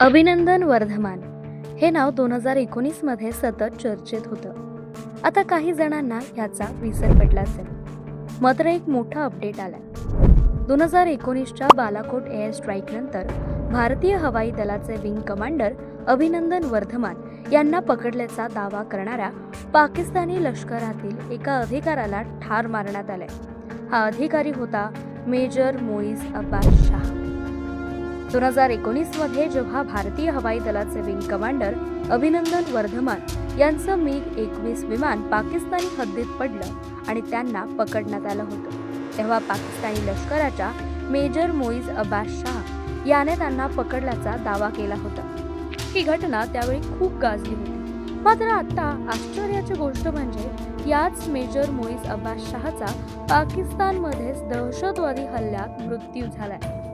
अभिनंदन वर्धमान. हे नाव दोन हजार एकोणीसमध्ये सतत चर्चेत होतं. आता काही जणांना ह्याचा विसर पडला असेल. मात्र एक मोठा अपडेट आला दोन हजार एकोणीसच्या बालाकोट एअर स्ट्राईक नंतर भारतीय हवाई दलाचे विंग कमांडर अभिनंदन वर्धमान यांना पकडल्याचा दावा करणाऱ्या पाकिस्तानी लष्करातील एका अधिकाऱ्याला ठार मारण्यात आलाय. हा अधिकारी होता मेजर मोईज अब्बास शाह. दोन हजार एकोणीसमध्ये जेव्हा भारतीय हवाई दलाचे विंग कमांडर अभिनंदन वर्धमान यांचं मिग एकवीस विमान पाकिस्तानी हद्दीत पडलं आणि त्यांना पकडण्यात आलं होतं. तेव्हा पाकिस्तानी लष्कराच्या मेजर मोईज अब्बास शाह याने त्यांना पकडल्याचा दावा केला होता. ही घटना त्यावेळी खूप गाजली होती. मात्र आता आश्चर्याची गोष्ट म्हणजे याच मेजर मोईज अब्बास शहाचा पाकिस्तानमध्येच दहशतवादी हल्ल्यात मृत्यू झालाय.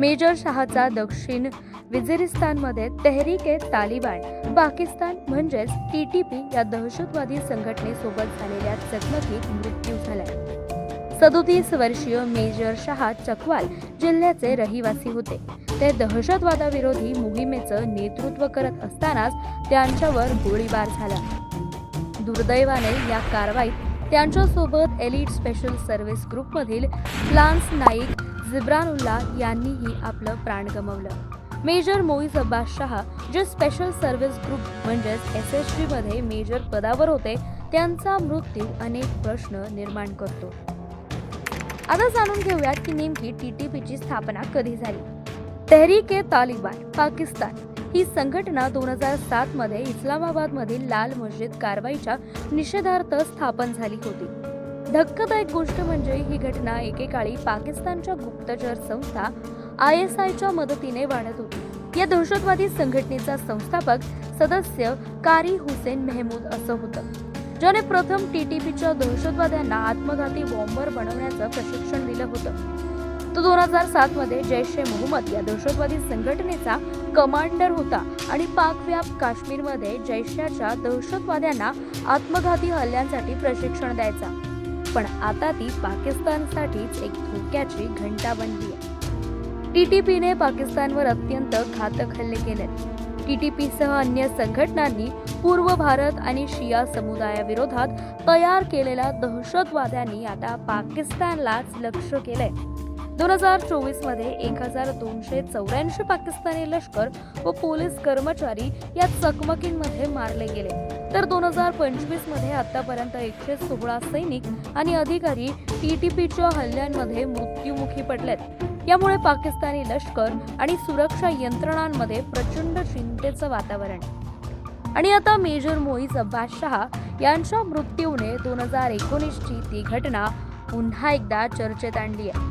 मेजर शहाचा दक्षिण विजिरिस्तानमध्ये तेहरीक ए तालिबान पाकिस्तान म्हणजेच टी टी पी या दहशतवादी संघटनेसोबत झालेल्या चकमकीत मृत्यू झालाय. सदोतीस वर्षीय मेजर शहा चकवाल जिल्ह्याचे रहिवासी होते. ते दहशतवादाविरोधी मोहिमेचं नेतृत्व करत असतानाच त्यांच्यावर गोळीबार झाला. दुर्दैवाने या कारवाईत त्यांच्यासोबत एलिट स्पेशल सर्व्हिस ग्रुपमधील फ्लान्स नाईक झिब्रानुल्ला यांनीही आपलं प्राण गमावलं. मेजर मोईज अब्बास शहा जे स्पेशल सर्व्हिस ग्रुप म्हणजेच एस एस जी मध्ये मेजर पदावर होते त्यांचा मृत्यू अनेक प्रश्न निर्माण करतो. आता जाणून घेऊयात की नेमकी टी टी पीची स्थापना कधी झाली? तहरीक ए तालिबान पाकिस्तान. ही संघटना दोन हजार सात मध्ये इस्लामाबाद मधील लाल मस्जिद कारवाईच्या निषेधार्थ स्थापन झाली होती. धक्कादायक गोष्ट म्हणजे ही घटना एकेकाळी पाकिस्तानच्या गुप्तचर संस्था आय एस आयच्या मदतीने वाढत होती. या दहशतवादी संघटनेचा संस्थापक सदस्य कारी हुसेन मेहमूद असं होतं. ज्याने प्रथम टीटीपीच्या दहशतवाद्यांना आत्मघाती बॉम्बर बनवण्याचं प्रशिक्षण दिलं होतं. तो दोन हजार सात मध्ये जैश ए मोहम्मद या दहशतवादी संघटनेचा कमांडर होता आणि पाकव्याप काश्मीरमध्ये जैशाच्या दहशतवाद्यांना आत्मघाती हल्ल्यांसाठी प्रशिक्षण द्यायचा. पण आता ती पाकिस्तानसाठीच एक धोक्याची घंटा बनली आहे. टीटीपीने पाकिस्तानवर अत्यंत घातक हल्ले केलेत. टीटीपीसह अन्य संघटनांनी पूर्व भारत आणि शिया समुदायाविरोधात तयार केलेल्या दहशतवाद्यांनी आता पाकिस्तानलाच लक्ष केलंय. दोन हजार चोवीसमध्ये एक हजार दोनशे चौऱ्याऐंशी पाकिस्तानी लष्कर व पोलीस कर्मचारी या चकमकींमध्ये मारले गेले. तर दोन हजार पंचवीसमध्ये आतापर्यंत एकशे सोळा सैनिक आणि अधिकारी टीटीपीच्या हल्ल्यांमध्ये मृत्युमुखी पडलेत. यामुळे पाकिस्तानी लष्कर आणि सुरक्षा यंत्रणांमध्ये प्रचंड चिंतेचं वातावरण. आणि आता मेजर मोईज अब्बास शहा यांच्या मृत्यूने दोन हजार एकोणीसची ती घटना पुन्हा एकदा चर्चेत आणली आहे.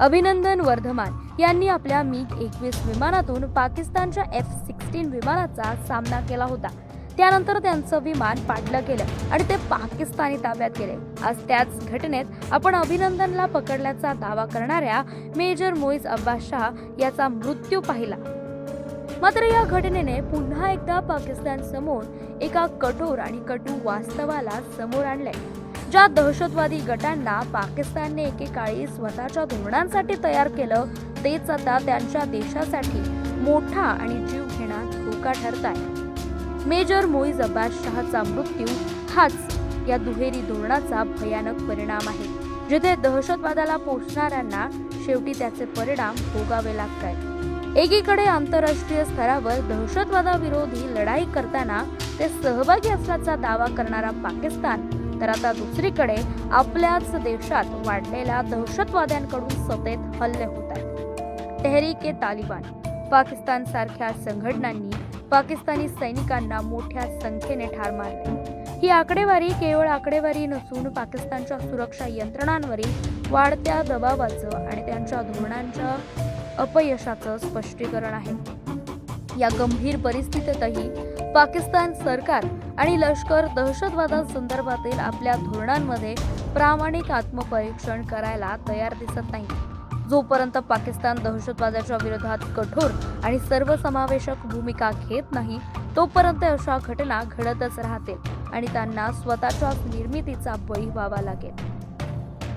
अभिनंदन वर्धमान यांनी आपल्या मिग एकवीस विमानातून पाकिस्तानच्या एफ सिक्स्टीन विमानाचा सामना केला होता. त्यानंतर त्यांचं विमान पाडलं गेलं आणि ते पाकिस्तानी ताब्यात गेले. आज त्याच घटनेत आपण अभिनंदनला पकडल्याचा दावा करणाऱ्या मेजर मोईज अब्बास शाह याचा मृत्यू पाहिला. मात्र या घटनेने पुन्हा एकदा पाकिस्तान समोर एका कठोर आणि कटू वास्तवाला समोर आणले ज्या दहशतवादी गटांना पाकिस्तानने एकेकाळी स्वतःच्या धोरणांसाठी तयार केलं तेच आता त्यांच्या देशासाठी मोठा आणि जीव घेणा धोका ठरत आहे मेजर मोईज अब्बास शहाचा मृत्यू हाच या दुहेरी धोरणाचा भयानक परिणाम आहे जिथे दहशतवादाला पोचणाऱ्यांना शेवटी त्याचे परिणाम भोगावे लागत आहेत एकीकडे आंतरराष्ट्रीय स्तरावर दहशतवादाविरोधी लढाई करताना ते सहभागी असल्याचा दावा करणारा पाकिस्तान तर आता दुसरीकडे आपल्याच देशात वाढलेल्या दहशतवाद्यांकडून सतत हल्ले होत आहेत. तेहरीके तालिबान पाकिस्तान सारख्या संघटनांनी पाकिस्तानी सैनिकांना मोठ्या संख्येने ठार मारले. ही आकडेवारी केवळ आकडेवारी नसून पाकिस्तानच्या सुरक्षा यंत्रणांवरील वाढत्या दबावाचं आणि त्यांच्या धोरणांच्या अपयशाचं स्पष्टीकरण आहे. या गंभीर परिस्थितीतही पाकिस्तान सरकार आणि लष्कर दहशतवादासंदर्भातील आपल्या धोरणांमध्ये प्रामाणिक आत्मपरीक्षण करायला तयार दिसत नाही. जोपर्यंत पाकिस्तान दहशतवादाच्या विरोधात कठोर आणि सर्वसमावेशक भूमिका घेत नाही तोपर्यंत अशा घटना घडतच राहतील आणि त्यांना स्वतःच्याच निर्मितीचा बळी व्हावा लागेल.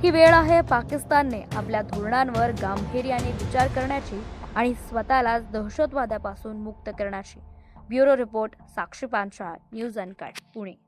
ही वेळ आहे पाकिस्तानने आपल्या धोरणांवर गांभीर्याने विचार करण्याची आणि स्वतःला दहशतवादापासून मुक्त करण्याची. Bureau report Sakshi Panchal news uncut Pune.